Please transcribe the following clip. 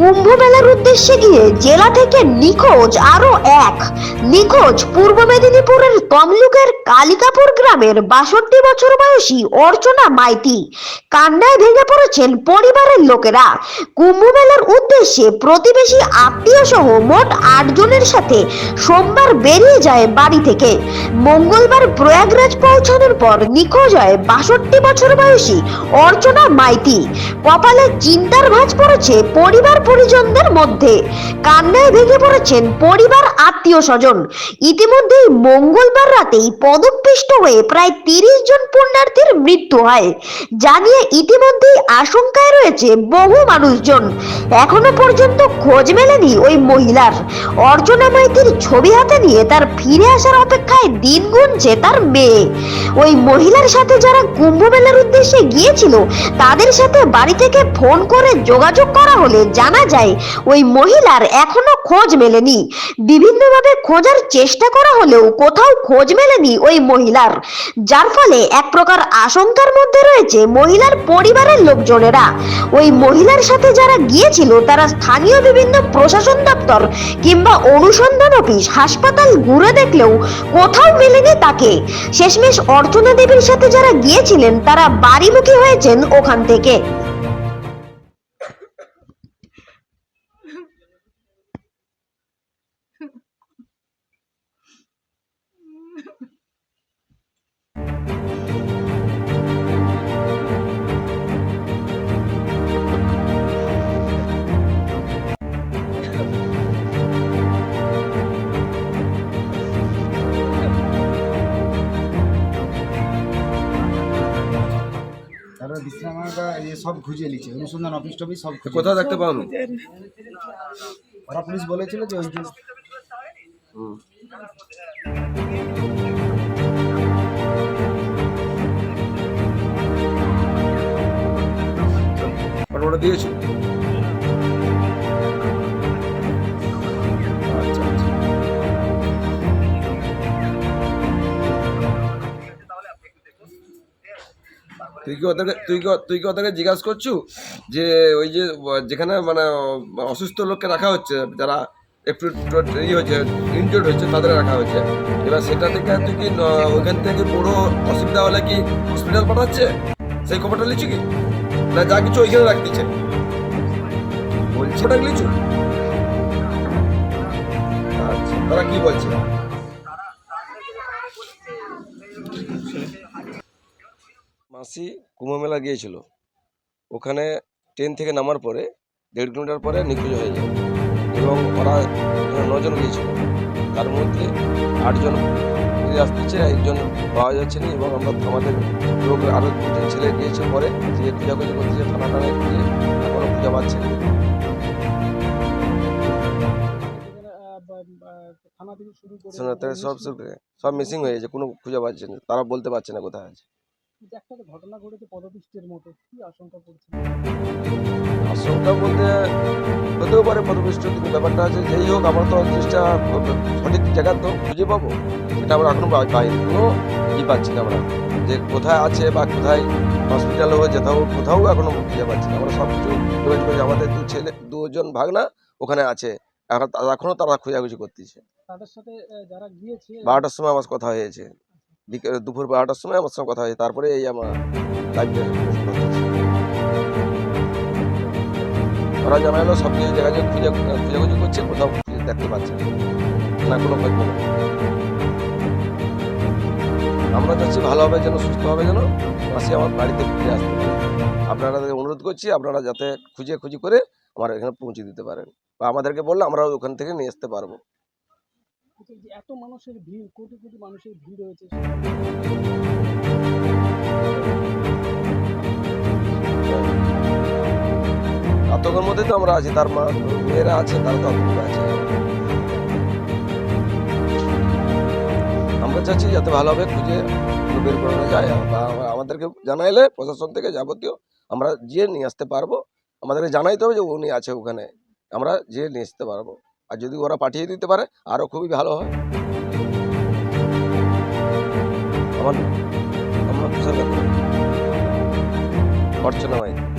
কুম্ভ মেলার উদ্দেশ্যে গিয়ে জেলা থেকে নিখোঁজ আরও এক। নিখোঁজ পূর্ব মেদিনীপুরের তমলুকের কালিকাপুর গ্রামের বাষট্টি বছর বয়সী অর্চনা মাইতি। কান্নায় ভেঙে পড়েছেন পরিবারের লোকেরা। কুম্ভ মেলার উদ্দেশ্যে প্রতিবেশী আত্মীয় সহ মোট আট জনের সাথে সোমবার বেরিয়ে যায় বাড়ি থেকে। মঙ্গলবার প্রয়াগরাজ পৌঁছানোর পর নিখোঁজ হয় বাষট্টি বছর বয়সী অর্চনা মাইতি। কপালে চিন্তার ভাঁজ পড়েছে পরিবার পরিজনদের মধ্যে। কান্নায় ভেঙে পড়েছেন পরিবার আত্মীয় স্বজন ইতিমধ্যেই মঙ্গলবার রাতেই পদপিষ্ট হয়ে প্রায় তিরিশ জন পুণ্যার্থীর মৃত্যু হয়। জানিয়ে ইতিমধ্যেই আশঙ্কায় রয়েছে বহু মানুষজন। এখনও পর্যন্ত খোঁজ মেলেনি ওই মহিলার। অর্চনা মাইতির ছবি হাতে নিয়ে তার ফিরে আসার অপেক্ষায় দিন গুনছে তার মেয়ে। ওই মহিলার সাথে যারা কুম্ভ মেলার উদ্দেশ্যে গিয়েছিল, তাদের সাথে বাড়ি থেকে ফোন করে যোগাযোগ করা হলে জানা যায়। ওই মহিলার এখনও খোঁজ মেলেনি। বিভিন্নভাবে খোঁজার চেষ্টা করা হলেও কোথাও খোঁজ মেলেনি ওই মহিলার। যার ফলে এক প্রকার আশঙ্কার মধ্যে রয়েছে মহিলার পরিবারের লোকজনেরা। ওই মহিলার সাথে যারা গিয়েছিল, তারা স্থানীয় বিভিন্ন প্রশাসন দপ্তর কিংবা অনুসন্ধান অফিস, হাসপাতাল ঘুরে দেখলেও কোথাও মেলেনি তাকে। শেষমেশ অর্চনা দেবীর সাথে যারা গিয়েছিলেন, তারা বাড়িমুখী হয়েছেন ওখান থেকে। বিশ্রামাগারটা ইয়ে সব খুঁজে নিচ্ছে অনুসন্ধান অফিস টফিস সব খুঁজে কোথাও দেখতে পাওনি? ওরা পুলিশ বলেছিল যে ওই যে ফটোটা দিয়েছ? তুই কি ওদেরকে, তুই কি তুই কি ওদেরকে জিজ্ঞাসা করছু? যে ওই যে, যেখানে মানে অসুস্থ লোককে রাখা হচ্ছে, যারা একটু ইয়ে হয়েছে ইনজোর্ড হয়েছে তাদের রাখা হয়েছে। এবার সেটা থেকে তুই কি ওইখান থেকে পুরো অসুবিধা হলে কি হসপিটাল পাঠাচ্ছে? সেই খবরটা লিখছি কি? না যা কিছু ওইখানে রাখ দিচ্ছে। বলছে লিচু? আচ্ছা তারা কি বলছে? মাসি কুম্ভ মেলা গিয়েছিল। ওখানে ট্রেন থেকে নামার পরে দেড় কিলোমিটার পরে নিখোঁজ হয়ে যায় এবং ওরা নজন গিয়েছিল। তার মধ্যে আটজন ফিরে আসতেছে একজন পাওয়া যাচ্ছে না এবং আমরা আমাদের লোক আরও দুজন ছেলে গিয়েছে পরে যে খোঁজাখুঁজি করতেছে থানা টানায় খুঁজে এখনও খুঁজে পাচ্ছে না। সব- সব মিসিং হয়ে গেছে কোনো খুঁজে পাচ্ছে না তারা বলতে পারছে না কোথায় আছে। যে একটা ঘটনা ঘটেছে পদপিষ্টের মতো। কি আশঙ্কা করছে আশঙ্কা বলতে হতেও পারে পদপিষ্ট কিন্তু ব্যাপারটা আছে যেই হোক আমরা তো জিনিসটা সঠিক জায়গা তো খুঁজে পাবো। সেটা আমরা এখনও পাই কোনো ই পাচ্ছি না আমরা। যে কোথায় আছে বা কোথায় হসপিটালে হোক যেথাও কোথাও এখনও খুঁজে পাচ্ছি না। আমরা সব কিছু যোগাযোগ করি আমাদের দু ছেলে দুজন ভাগনা ওখানে আছে। এখন এখনও তারা খোঁজাখুঁজি করতেছে। তাদের সাথে যারা গিয়েছে বারোটার সময় আমার কথা হয়েছে। বিকেল, দুপুর বারোটার সময় আমার সঙ্গে কথা হয়েছে। তারপরে এই আমার লাইভটা ওরা জানালো, সব কিছু জায়গায় খুঁজে, খুঁজাখুঁজি করছে, কোথাও দেখতে পাচ্ছে না। কোনো খোঁজ। আমরা চাচ্ছি ভালোভাবে যেন সুস্থভাবে যেন মাসি আমার বাড়িতে ফিরে আসতে আপনারা অনুরোধ করছি, আপনারা যাতে খুঁজে, খুঁজি করে আমার এখানে পৌঁছে দিতে পারেন। বা আমাদেরকে বললে আমরা ওখান থেকে নিয়ে আসতে পারব। যে এত মানুষের ভিড়, কোটি কোটি মানুষের ভিড় হয়েছে আতঙ্কের মধ্যে তো আমরা আছি, তার মা, মেয়েরা আছে, তারা তো আতঙ্কে আছে। আমরা চাচ্ছি যাতে ভালোভাবে খুঁজে বের করানো যায়, বা আমাদেরকে জানাইলে প্রশাসন থেকে যাবতীয় আমরা গিয়ে নিয়ে আসতে পারব। আমাদেরকে জানাইতে হবে যে উনি আছে ওখানে। আমরা যেয়ে নিয়ে আসতে পারব। আর যদি ওরা পাঠিয়ে দিতে পারে আরও খুবই ভালো হয়। আমার অর্চনা ভাই।